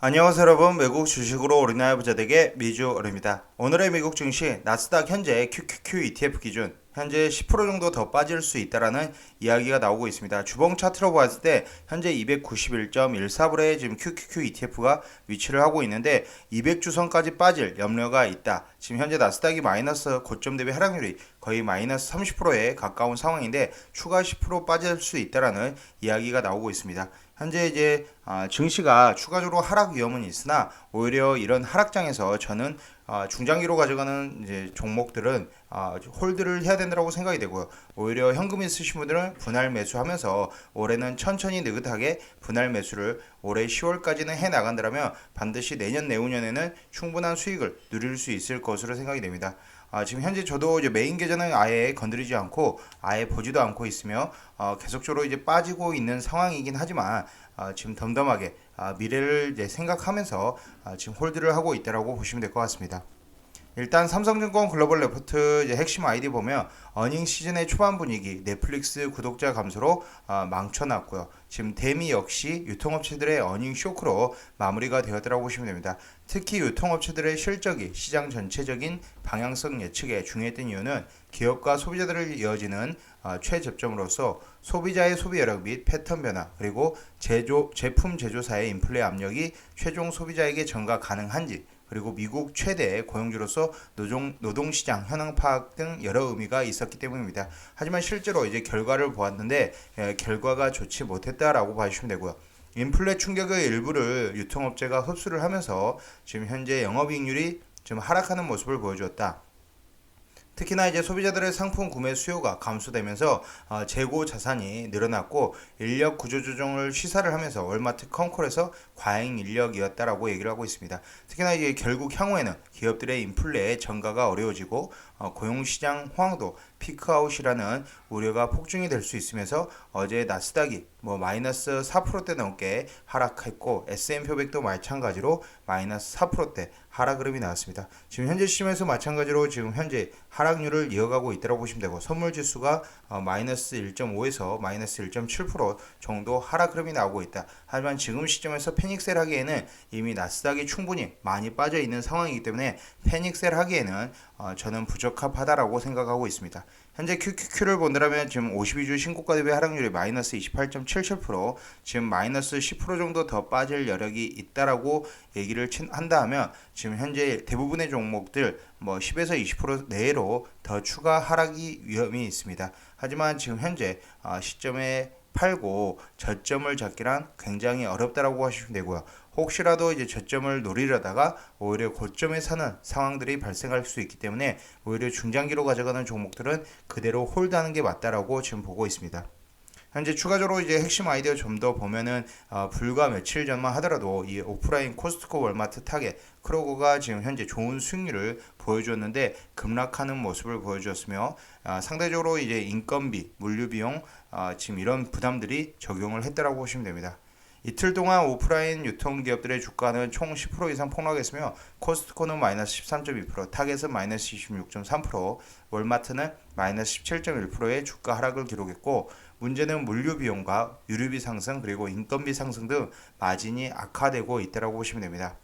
안녕하세요 여러분 외국 주식으로 우리나라 부자되게 미주 어릅니다. 오늘의 미국 증시 나스닥 현재 QQQ ETF 기준 현재 10% 정도 더 빠질 수 있다라는 이야기가 나오고 있습니다. 주봉 차트로 봤을 때 현재 291.14불에 지금 QQQ ETF가 위치를 하고 있는데 200주선까지 빠질 염려가 있다. 지금 현재 나스닥이 마이너스 고점 대비 하락률이 거의 마이너스 30%에 가까운 상황인데 추가 10% 빠질 수 있다라는 이야기가 나오고 있습니다. 현재 이제 아, 증시가 추가적으로 하락 위험은 있으나 오히려 이런 하락장에서 저는 아, 중장기로 가져가는 이제 종목들은 아, 홀드를 해야 된다고 생각이 되고요. 오히려 현금 있으신 분들은 분할 매수하면서 올해는 천천히 느긋하게 분할 매수를 올해 10월까지는 해 나간다면 반드시 내년 내후년에는 충분한 수익을 누릴 수 있을 것으로 생각이 됩니다. 아, 지금 현재 저도 이제 메인 계좌는 아예 건드리지 않고 아예 보지도 않고 있으며 어, 계속적으로 이제 빠지고 있는 상황이긴 하지만 아, 지금 덤덤하게 아, 미래를 이제 생각하면서 아, 지금 홀드를 하고 있다라고 보시면 될 것 같습니다. 일단 삼성증권 글로벌 레포트 핵심 아이디 보면 어닝 시즌의 초반 분위기 넷플릭스 구독자 감소로 아, 망쳐놨고요. 지금 데미 역시 유통업체들의 어닝 쇼크로 마무리가 되었다고 보시면 됩니다. 특히 유통업체들의 실적이 시장 전체적인 방향성 예측에 중요했던 이유는 기업과 소비자들을 이어지는 아, 최접점으로서 소비자의 소비 여력 및 패턴 변화 그리고 제조 제품 제조사의 인플레 압력이 최종 소비자에게 전가 가능한지 그리고 미국 최대 고용주로서 노동, 노동시장 현황 파악 등 여러 의미가 있었기 때문입니다. 하지만 실제로 이제 결과를 보았는데 에, 결과가 좋지 못했다라고 봐주시면 되고요. 인플레 충격의 일부를 유통업체가 흡수를 하면서 지금 현재 영업이익률이 좀 하락하는 모습을 보여주었다. 특히나 이제 소비자들의 상품 구매 수요가 감소되면서 어, 재고 자산이 늘어났고 인력 구조 조정을 시사를 하면서 월마트 컴콜에서 과잉 인력이었다라고 얘기를 하고 있습니다. 특히나 이제 결국 향후에는 기업들의 인플레 전가가 어려워지고 어, 고용 시장 호황도 피크아웃이라는 우려가 폭증이 될 수 있으면서 어제 나스닥이 뭐 마이너스 4%대 넘게 하락했고 S&P 500도 마찬가지로 마이너스 4%대 하락 흐름이 나왔습니다. 지금 현재 시점에서 마찬가지로 지금 현재 하락 률을 이어가고 있다고 보시면 되고 선물 지수가 어, 마이너스 1.5에서 마이너스 1.7% 정도 하락 흐름이 나오고 있다. 하지만 지금 시점에서 패닉셀 하기에는 이미 나스닥이 충분히 많이 빠져 있는 상황이기 때문에 패닉셀 하기에는 어, 저는 부적합하다라고 생각하고 있습니다. 현재 QQQ를 본다면 지금 52주 신고가 대비 하락률이 마이너스 28.77% 지금 마이너스 10% 정도 더 빠질 여력이 있다라고 얘기를 친- 한다 하면 지금 현재 대부분의 종목들 뭐 10에서 20% 내로 더 추가 하락이 위험이 있습니다. 하지만 지금 현재 아, 시점에 팔고 저점을 잡기란 굉장히 어렵다라고 하시면 되고요. 혹시라도 이제 저점을 노리려다가 오히려 고점에 사는 상황들이 발생할 수 있기 때문에 오히려 중장기로 가져가는 종목들은 그대로 홀드하는 게 맞다라고 지금 보고 있습니다. 현재 추가적으로 이제 핵심 아이디어 좀 더 보면은 어, 불과 며칠 전만 하더라도 이 오프라인 코스트코 월마트 타겟 크로거가 지금 현재 좋은 수익률을 보여주었는데 급락하는 모습을 보여주었으며 아, 상대적으로 이제 인건비, 물류 비용 아, 지금 이런 부담들이 적용을 했다라고 보시면 됩니다. 이틀 동안 오프라인 유통기업들의 주가는 총 10% 이상 폭락했으며 코스트코는 마이너스 13.2%, 타겟은 마이너스 26.3%, 월마트는 마이너스 17.1%의 주가 하락을 기록했고 문제는 물류 비용과 유류비 상승 그리고 인건비 상승 등 마진이 악화되고 있다고 보시면 됩니다.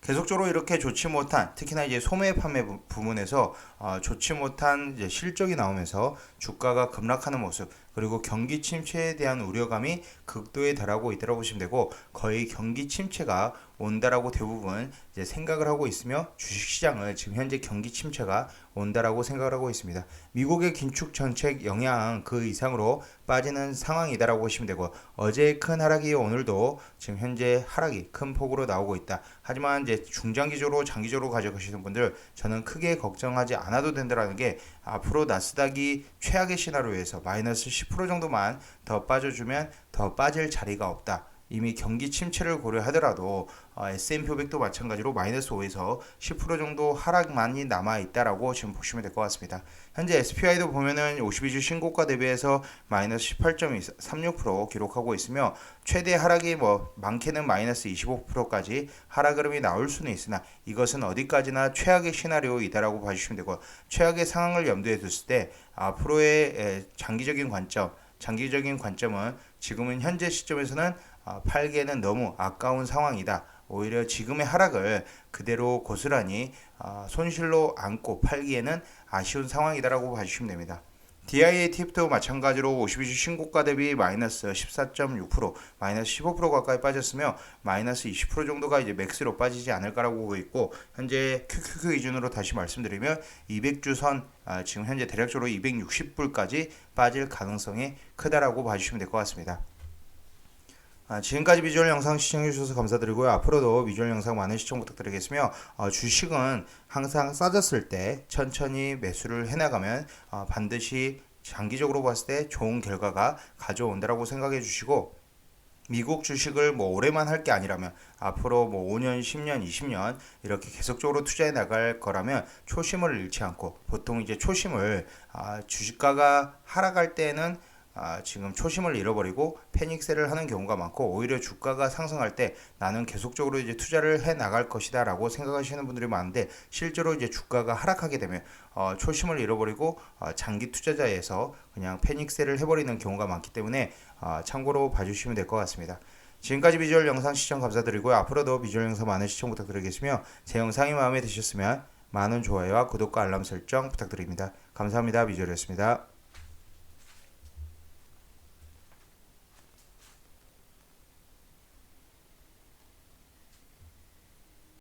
계속적으로 이렇게 좋지 못한 특히나 이제 소매 판매 부- 부문에서 어, 좋지 못한 실적이 나오면서 주가가 급락하는 모습 그리고 경기 침체에 대한 우려감이 극도에 달하고 있다고 보시면 되고 거의 경기 침체가 온다라고 대부분 이제 생각을 하고 있으며 주식시장을 지금 현재 경기 침체가 온다라고 생각을 하고 있습니다. 미국의 긴축 정책 영향 그 이상으로 빠지는 상황이다라고 보시면 되고 어제의 큰 하락이 오늘도 지금 현재 하락이 큰 폭으로 나오고 있다. 하지만 이제 중장기적으로 장기적으로 가져가시는 분들 저는 크게 걱정하지 않아도 된다라는 게 앞으로 나스닥이 최악의 시나리오에서 마이너스 10% 정도만 더 빠져주면 더 빠질 자리가 없다. 이미 경기 침체를 고려하더라도 어, S&P 500도 마찬가지로 마이너스 5에서 10% 정도 하락만이 남아 있다라고 지금 보시면 될 것 같습니다. 현재 SPI도 보면은 52주 신고가 대비해서 마이너스 18.36% 기록하고 있으며 최대 하락이 뭐 많게는 마이너스 25%까지 하락 흐름이 나올 수는 있으나 이것은 어디까지나 최악의 시나리오이다라고 봐주시면 되고 최악의 상황을 염두에 뒀을 때 앞으로의 에, 장기적인 관점 장기적인 관점은 지금은 현재 시점에서는 아, 팔기에는 너무 아까운 상황이다. 오히려 지금의 하락을 그대로 고스란히 아, 손실로 안고 팔기에는 아쉬운 상황이다라고 봐주시면 됩니다. DIA TF도 마찬가지로 52주 신고가 대비 마이너스 14.6% 마이너스 15% 가까이 빠졌으며 마이너스 20% 정도가 이제 맥스로 빠지지 않을까라고 보고 있고 현재 QQQ 기준으로 다시 말씀드리면 200주 선 아, 지금 현재 대략적으로 260불까지 빠질 가능성이 크다라고 봐주시면 될 것 같습니다. 아, 지금까지 비주얼 영상 시청해주셔서 감사드리고요. 앞으로도 비주얼 영상 많은 시청 부탁드리겠으며 어, 주식은 항상 싸졌을 때 천천히 매수를 해나가면 어, 반드시 장기적으로 봤을 때 좋은 결과가 가져온다라고 생각해 주시고 미국 주식을 뭐 올해만 할 게 아니라면 앞으로 뭐 5년, 10년, 20년 이렇게 계속적으로 투자해 나갈 거라면 초심을 잃지 않고 보통 이제 초심을 아, 주식가가 하락할 때는 아, 지금 초심을 잃어버리고 패닉셀을 하는 경우가 많고 오히려 주가가 상승할 때 나는 계속적으로 이제 투자를 해 나갈 것이다라고 생각하시는 분들이 많은데 실제로 이제 주가가 하락하게 되면 어, 초심을 잃어버리고 어, 장기 투자자에서 그냥 패닉셀을 해버리는 경우가 많기 때문에 어, 참고로 봐주시면 될 것 같습니다. 지금까지 비주얼 영상 시청 감사드리고요. 앞으로도 비주얼 영상 많은 시청 부탁드리겠으며 제 영상이 마음에 드셨으면 많은 좋아요와 구독과 알람 설정 부탁드립니다. 감사합니다. 비주얼이었습니다.